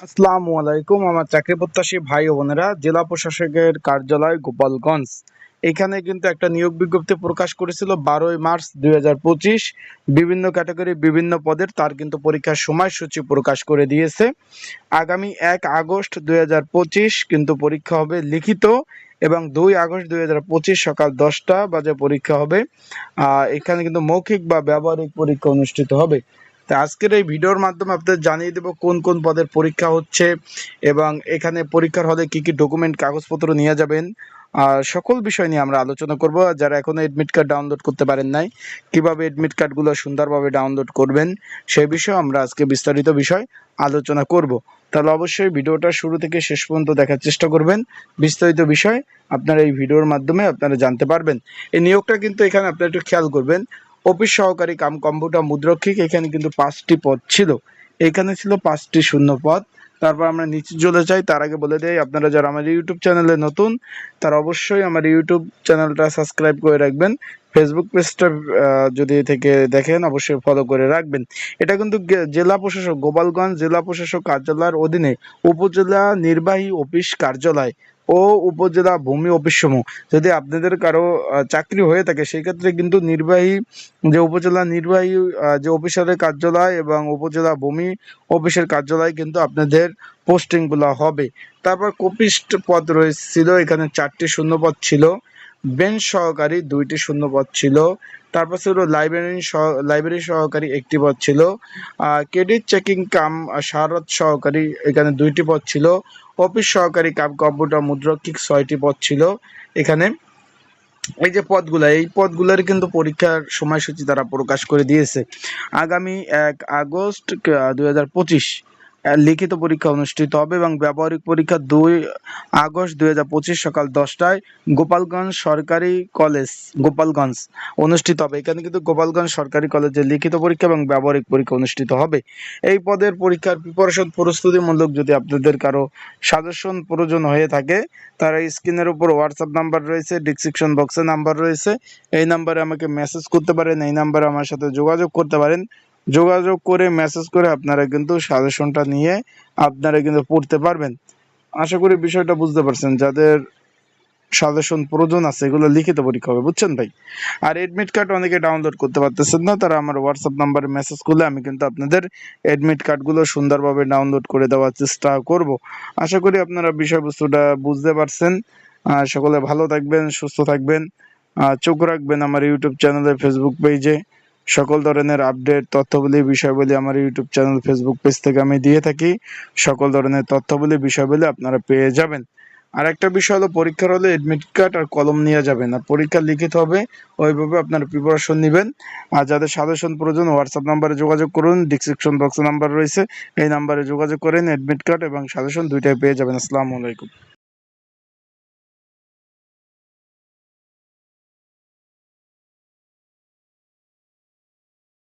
আসসালামু আলাইকুম, আমার চাকরি প্রত্যাশী ভাই ও বোনেরা, জেলা প্রশাসকের কার্যালয় গোপালগঞ্জ। এখানে কিন্তু একটা নিয়োগ বিজ্ঞপ্তি প্রকাশ করেছিল বারোই মার্চ দু হাজার পঁচিশ। বিভিন্ন ক্যাটাগরি, বিভিন্ন পদের তার কিন্তু পরীক্ষার সময়সূচি প্রকাশ করে দিয়েছে। আগামী এক আগস্ট দুই হাজার পঁচিশ কিন্তু পরীক্ষা হবে লিখিত এবং দুই আগস্ট দুই হাজার পঁচিশ সকাল দশটা বাজে পরীক্ষা হবে। এখানে কিন্তু মৌখিক বা ব্যবহারিক পরীক্ষা অনুষ্ঠিত হবে। তা আজকের এই ভিডিওর মাধ্যমে আপনাদের জানিয়ে দেব কোন কোন পদের পরীক্ষা হচ্ছে এবং এখানে পরীক্ষার হলে কি কি ডকুমেন্ট, কাগজপত্র নিয়ে যাবেন। আর সকল বিষয় নিয়ে আমরা আলোচনা করব। যারা এখনও এডমিট কার্ড ডাউনলোড করতে পারেন নাই, কীভাবে এডমিট কার্ডগুলো সুন্দরভাবে ডাউনলোড করবেন, সেই বিষয়ে আমরা আজকে বিস্তারিত বিষয় আলোচনা করব। তাহলে অবশ্যই ভিডিওটা শুরু থেকে শেষ পর্যন্ত দেখার চেষ্টা করবেন। বিস্তারিত বিষয় আপনারা এই ভিডিওর মাধ্যমে আপনারা জানতে পারবেন। এই নিয়োগটা কিন্তু এখানে আপনারা একটু খেয়াল করবেন। অফিস সহকারী কাম কম্পিউটার মুদ্রক্ষিক, এখানে কিন্তু পাঁচটি পদ ছিল। এখানে ছিল পাঁচটি শূন্য পদ। তারপর আমরা নিচে চলে যাই। তার আগে বলে দেই, আপনারা যারা আমার ইউটিউব চ্যানেলে নতুন, তারা অবশ্যই আমার ইউটিউব চ্যানেলটা সাবস্ক্রাইব করে রাখবেন। ফেসবুক পেজটা যদি থেকে দেখেন, অবশ্যই ফলো করে রাখবেন। এটা কিন্তু জেলা প্রশাসক, গোপালগঞ্জ জেলা প্রশাসক কার্যালয়ের অধীনে উপজেলা নির্বাহী অফিস কার্যালয়। ও উপজেলা ভূমি অফিস সমূহ যদি আপনাদের কারও চাকরি হয়ে থাকে সেই ক্ষেত্রে কিন্তু নির্বাহী, যে উপজেলা নির্বাহী যে অফিসারের কার্যালয় এবং উপজেলা ভূমি অফিসের কার্যালয় কিন্তু আপনাদের পোস্টিংগুলো হবে। তারপর কপিস্ট পদ রয়েছিল, এখানে চারটি শূন্যপদ ছিল। বেঞ্চ সহকারী দুইটি শূন্য পদ ছিল। তারপর ছিল লাইব্রেরি লাইব্রেরি সহকারী একটি পদ ছিল। ক্রেডিট চেকিং কাম সারদ সহকারী এখানে দুইটি পদ ছিল। অফিস সহকারী কাম কম্পিউটার মুদ্রক্ষিক ছয়টি পদ ছিল এখানে। এই যে পদগুলো, এই পদগুলোর কিন্তু পরীক্ষার সময়সূচি তারা প্রকাশ করে দিয়েছে। আগামী এক আগস্ট দুই হাজার পঁচিশ। লিখিত পরীক্ষা অনুষ্ঠিত হবে এবং ব্যবহারিক পরীক্ষা দুই আগস্ট দুই হাজার পঁচিশ সকাল দশটায় গোপালগঞ্জ সরকারি কলেজ, গোপালগঞ্জ অনুষ্ঠিত হবে। এখানে কিন্তু গোপালগঞ্জ সরকারি কলেজে লিখিত পরীক্ষা এবং ব্যবহারিক পরীক্ষা অনুষ্ঠিত হবে। এই পদের পরীক্ষার প্রিপারেশন প্রস্তুতিমূলক যদি আপনাদের কারও সাজেশন প্রয়োজন হয়ে থাকে, তারা স্ক্রিনের উপর হোয়াটসঅ্যাপ নাম্বার রয়েছে ডিসক্রিপশন বক্সে নাম্বার রয়েছে। এই নাম্বারে আমাকে মেসেজ করতে পারেন, এই নাম্বারে আমার সাথে যোগাযোগ করতে পারেন। যোগাযোগ করে মেসেজ করে আপনারা কিন্তু সাজেশনটা নিয়ে আপনারা কিন্তু পড়তে পারবেন। আশা করি বিষয়টা বুঝতে পারছেন। যাদের সাজেশন প্রয়োজন আছে, এগুলো লিখিত পরীক্ষা হবে। বুঝছেন ভাই? আর এডমিট কার্ড অনেকে ডাউনলোড করতে পারতেছেন না, তারা আমার হোয়াটসঅ্যাপ নাম্বারে মেসেজ করলে আমি কিন্তু আপনাদের এডমিট কার্ডগুলো সুন্দরভাবে ডাউনলোড করে দেওয়ার চেষ্টা করব। আশা করি আপনারা বিষয়বস্তুটা বুঝতে পারছেন। সকলে ভালো থাকবেন, সুস্থ থাকবেন। চোখ রাখবেন আমার ইউটিউব চ্যানেলে ফেসবুক পেজে সকল ধরনের আপডেট তথ্যবলী, বিষয়বলী আমার ইউটিউব চ্যানেল ফেসবুক পেজ থেকে আমি দিয়ে থাকি। সকল ধরনের তথ্যবলী, বিষয়বলী আপনারা পেয়ে যাবেন। আর একটা বিষয় হলো, পরীক্ষার হলে এডমিট কার্ড আর কলম নিয়ে যাবেন আর পরীক্ষা লিখিত হবে, ওইভাবে আপনার প্রিপারেশন নেবেন। আর যাদের সাজেশন প্রয়োজন হোয়াটসঅ্যাপ নাম্বারে যোগাযোগ করুন ডিসক্রিপশন বক্সে নাম্বার রয়েছে। এই নাম্বারে যোগাযোগ করেন এডমিট কার্ড এবং সাজেশন দুইটাই পেয়ে যাবেন। আসসালামু আলাইকুম।